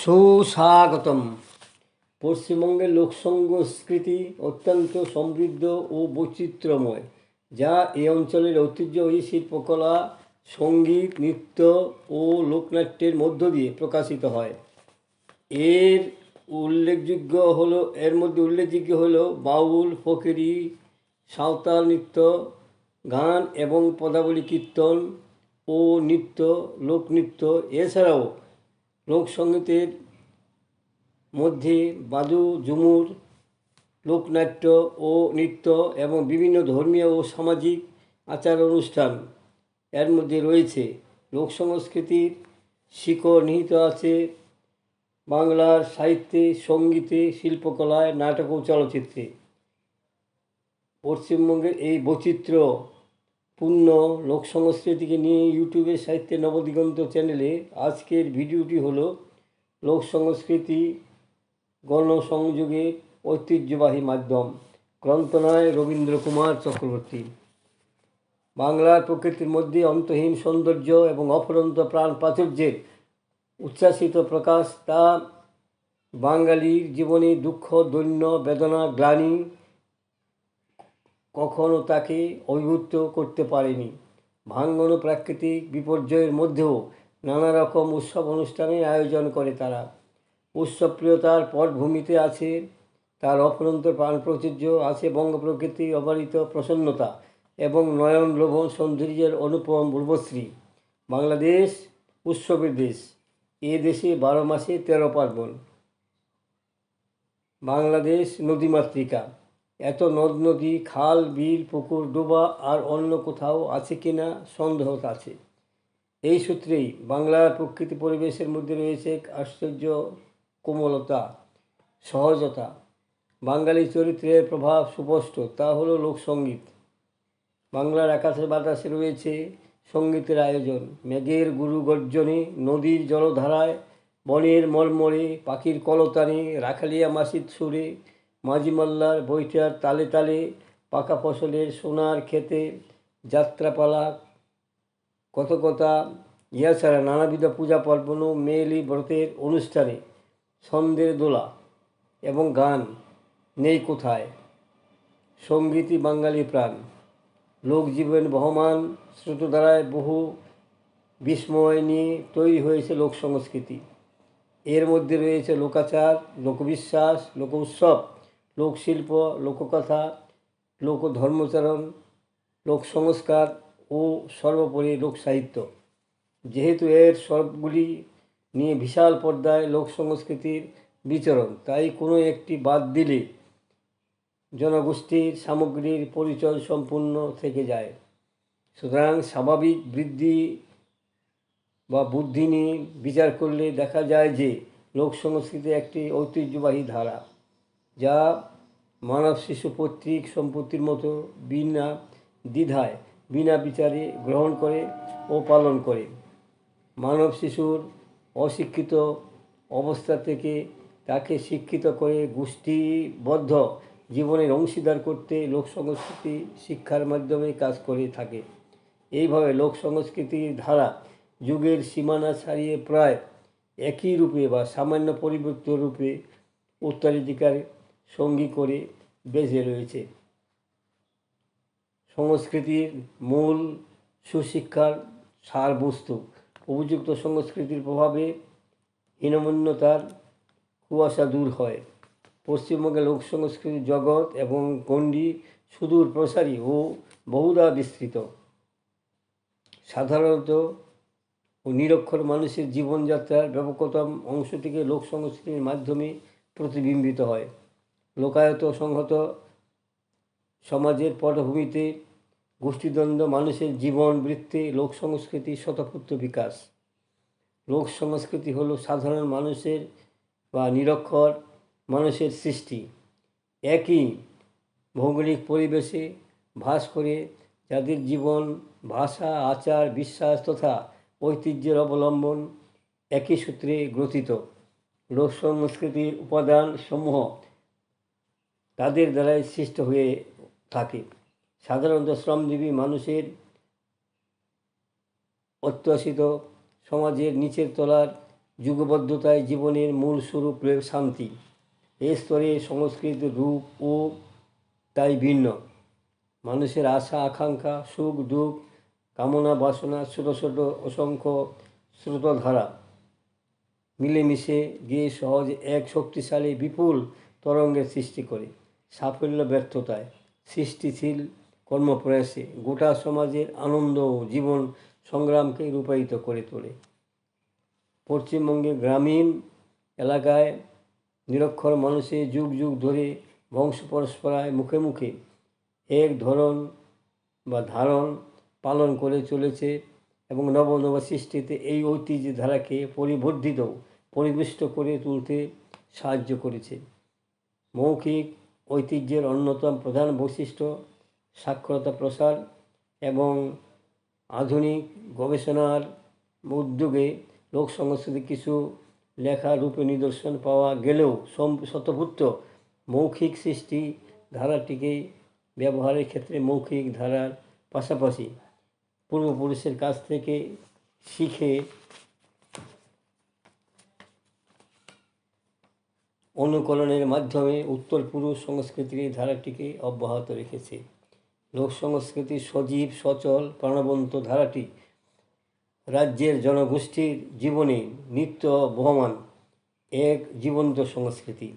সুস্বাগতম। পশ্চিমবঙ্গের লোক সংস্কৃতি অত্যন্ত সমৃদ্ধ ও বৈচিত্র্যময়, যা এই অঞ্চলের ঐতিহ্যবাহী শিল্পকলা, সংগীত, নৃত্য ও লোকনাট্যের মধ্য দিয়ে প্রকাশিত হয়। এর উল্লেখযোগ্য হলো, এর মধ্যে উল্লেখযোগ্য হলো বাউল, ফকিরি, সাঁওতাল নৃত্য, গান এবং পদাবলী কীর্তন ও নৃত্য লোকনৃত্য এছাড়াও লোকসঙ্গীতের মধ্যে বাদু ঝুমুর, লোকনাট্য ও নৃত্য এবং বিভিন্ন ধর্মীয় ও সামাজিক আচার অনুষ্ঠান এর মধ্যে রয়েছে। লোক সংস্কৃতির শিকড় নিহিত আছে বাংলার সাহিত্যে, সঙ্গীতে, শিল্পকলায়, নাটক ও চলচ্চিত্রে। পশ্চিমবঙ্গের এই বৈচিত্র্য পূর্ণ লোক সংস্কৃতিকে নিয়ে ইউটিউবের সাহিত্যে নবদিগন্ত চ্যানেলে আজকের ভিডিওটি হলো লোক সংস্কৃতি গণসংযোগের ঐতিহ্যবাহী মাধ্যম। গ্রন্থনায় রবীন্দ্র কুমার চক্রবর্তী। বাংলার প্রকৃতির মধ্যে অন্তহীন সৌন্দর্য এবং অফুরন্ত প্রাণ প্রাচুর্যের উচ্ছ্বাসিত প্রকাশ তা বাঙালির জীবনে দুঃখ, দৈন্য, বেদনা, গ্লানি কখনো তাকে অভিভূত করতে পারেনি। ভাঙ্গন প্রাকৃতিক বিপর্যয়ের মধ্যেও নানা রকম উৎসব অনুষ্ঠানের আয়োজন করে তারা। উৎসবপ্রিয়তার পটভূমিতে আছে তার অফুরন্ত প্রাণ প্রাচুর্য, আছে বঙ্গ প্রকৃতির অবারিত প্রসন্নতা এবং নয়ন লোভন সৌন্দর্যের অনুপম পূর্বশ্রী বাংলাদেশ উৎসবের দেশ, এ দেশে বারো মাসে তেরো পার্বণ। বাংলাদেশ নদীমাতৃকা এত নদ নদী, খাল, বিল, পুকুর, ডোবা আর অন্য কোথাও আছে কিনা সন্দেহ আছে। এই সূত্রেই বাংলার প্রকৃতি পরিবেশের মধ্যে রয়েছে এক আশ্চর্য কোমলতা, সহজতা। বাঙালি চরিত্রের প্রভাব সুস্পষ্ট, তা হলো লোকসঙ্গীত বাংলার আকাশের বাতাসে রয়েছে সঙ্গীতের আয়োজন। মেঘের গুরু গর্জনে, নদীর জলধারায়, বনের মলমলে, পাখির কলতানে, রাখালিয়া মাসির সুরে মাঝি মাল্লার বৈঠার তালে তালে পাকা ফসলের সোনার খেতে যাত্রাপালা, কত কথা। ইহা ছাড়া নানাবিধ পূজা পার্বণ মেয়েলি ব্রতের অনুষ্ঠানে ছন্দের দোলা এবং গান নেই কোথায়। সঙ্গীতই বাঙালি প্রাণ। লোকজীবন বহমান, স্রোতধারায় বহু বিস্ময় নিয়ে তৈরি হয়েছে লোক সংস্কৃতি। এর মধ্যে রয়েছে লোকাচার, লোকবিশ্বাস লোক উৎসব লোকশিল্প, লোককথা লোক ধর্মচারণ লোক সংস্কার ও সর্বোপরি লোক সাহিত্য যেহেতু এর সবগুলি নিয়ে বিশাল পর্দায় লোক সংস্কৃতির বিচরণ, তাই কোনো একটি বাদ দিলে জনগোষ্ঠীর সামগ্রীর পরিচয় সম্পূর্ণ থেকে যায়। সুতরাং স্বাভাবিক বৃদ্ধি বা বুদ্ধি নিয়ে বিচার করলে দেখা যায় যে লোক সংস্কৃতি একটি ঐতিহ্যবাহী ধারা। যা মানব শিশু পৈতৃক সম্পত্তির মতো বিনা দ্বিধায়, বিনা বিচারে গ্রহণ করে ও পালন করে। মানব শিশুর অশিক্ষিত অবস্থা থেকে তাকে শিক্ষিত করে গোষ্ঠীবদ্ধ জীবনের অংশীদার করতে লোক সংস্কৃতি শিক্ষার মাধ্যমে কাজ করে থাকে। এইভাবে লোক সংস্কৃতির ধারা যুগের সীমানা ছাড়িয়ে প্রায় একই রূপে বা সামান্য পরিবর্তিত রূপে উত্তরাধিকার সঙ্গী করে বেঁচে রয়েছে। সংস্কৃতির মূল সুশিক্ষার সারবস্তু। উপযুক্ত সংস্কৃতির প্রভাবে হীনমন্যতার কুয়াশা দূর হয়। পশ্চিমবঙ্গের লোক সংস্কৃতির জগৎ এবং গণ্ডি সুদূর প্রসারী ও বহুধা বিস্তৃত। সাধারণত ও নিরক্ষর মানুষের জীবনযাত্রার ব্যাপকতম অংশ থেকে লোক সংস্কৃতির মাধ্যমে প্রতিবিম্বিত হয়। লোকায়ত সংহত সমাজের পটভূমিতে গোষ্ঠীদ্বন্দ্ব, মানুষের জীবন বৃত্তে, লোক সংস্কৃতি শতপুত্র বিকাশ। লোক সংস্কৃতি হলো সাধারণ মানুষের বা নিরক্ষর মানুষের সৃষ্টি। একই ভৌগোলিক পরিবেশে ভাস করে যাদের জীবন, ভাষা, আচার, বিশ্বাস তথা ঐতিহ্যের অবলম্বন একই সূত্রে গ্রথিত। লোক সংস্কৃতির উপাদান সমূহ তাদের দ্বারাই সৃষ্ট হয়ে থাকে। সাধারণত শ্রমজীবী মানুষের অত্যাশিত সমাজের নিচের তলার যুগবদ্ধতায় জীবনের মূল স্বরূপ শান্তি। এই স্তরে সংস্কৃত রূপ ও তাই ভিন্ন। মানুষের আশা, আকাঙ্ক্ষা, সুখ, দুঃখ, কামনা, বাসনা, ছোট ছোট, অসংখ্য স্রোতধারা মিলেমিশে গিয়ে সহজে এক শক্তিশালী, বিপুল তরঙ্গের সৃষ্টি করে। সাফল্য, ব্যর্থতায় সৃষ্টিশীল কর্মপ্রয়াসে গোটা সমাজের আনন্দ ও জীবন সংগ্রামকে রূপায়িত করে তোলে। পশ্চিমবঙ্গে গ্রামীণ এলাকায় নিরক্ষর মানুষের যুগ যুগ ধরে বংশ পরস্পরায় মুখে মুখে এক ধরন বা ধারণ পালন করে চলেছে এবং নব নব সৃষ্টিতে এই ঐতিহ্য ধারাকে পরিবর্ধিত পরিবেষ্ট করে তুলতে সাহায্য করেছে। মৌখিক ঐতিহ্যের অন্যতম প্রধান বৈশিষ্ট্য সাক্ষরতা প্রসার এবং আধুনিক গবেষণার উদ্যোগে লোক সংস্কৃতি কিছু লেখা রূপে নিদর্শন পাওয়া গেলেও সম- মৌখিক সৃষ্টি ধারাটিকে ব্যবহারের ক্ষেত্রে মৌখিক ধারার পাশাপাশি পূর্বপুরুষের কাছ থেকে শিখে অনুকরণের মাধ্যমে উত্তর পুরুষ সংস্কৃতির ধারাটিকে অব্যাহত রেখেছে। লোক সংস্কৃতির সজীব, সচল, প্রাণবন্ত ধারাটি রাজ্যের জনগোষ্ঠীর জীবনে নিত্য বহমান এক জীবন্ত সংস্কৃতি।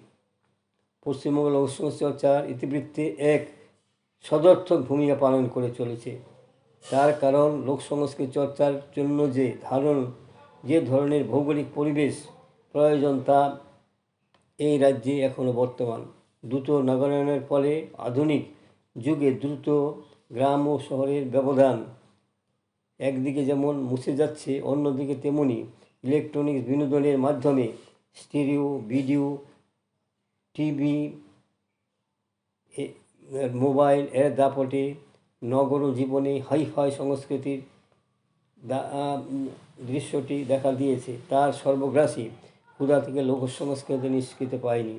পশ্চিমবঙ্গ লোক সংস্কৃতি চর্চার ইতিবৃত্তে এক সদর্থক ভূমিকা পালন করে চলেছে। তার কারণ লোক সংস্কৃতি চর্চার জন্য যে ধারণ, যে ধরনের ভৌগোলিক পরিবেশ, প্রয়োজন তা এই রাজ্যে এখনও বর্তমান। দ্রুত নগরায়নের ফলে আধুনিক যুগে দ্রুত গ্রাম ও শহরের ব্যবধান একদিকে যেমন মুছে যাচ্ছে, অন্যদিকে তেমনি ইলেকট্রনিক্স বিনোদনের মাধ্যমে স্টিরিও, ভিডিও, টিভি মোবাইল, এর দাপটে নগর জীবনে হাইফাই সংস্কৃতির দৃশ্যটি দেখা দিয়েছে। তার সর্বগ্রাসী ক্ষুধা থেকে লোক সংস্কৃতি নিষ্কৃত পায়নি।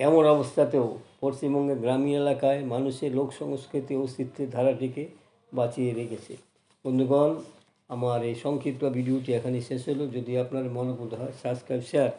এমন অবস্থাতেও পশ্চিমবঙ্গের গ্রামীণ এলাকায় মানুষের লোক সংস্কৃতি ও অস্তিত্বের ধারাটিকে বাঁচিয়ে রেখেছে। বন্ধুগণ, আমার এই সংক্ষিপ্ত ভিডিওটি এখানে শেষ হলো। যদি আপনার মনোভূত হয় সাবস্ক্রাইব শেয়ার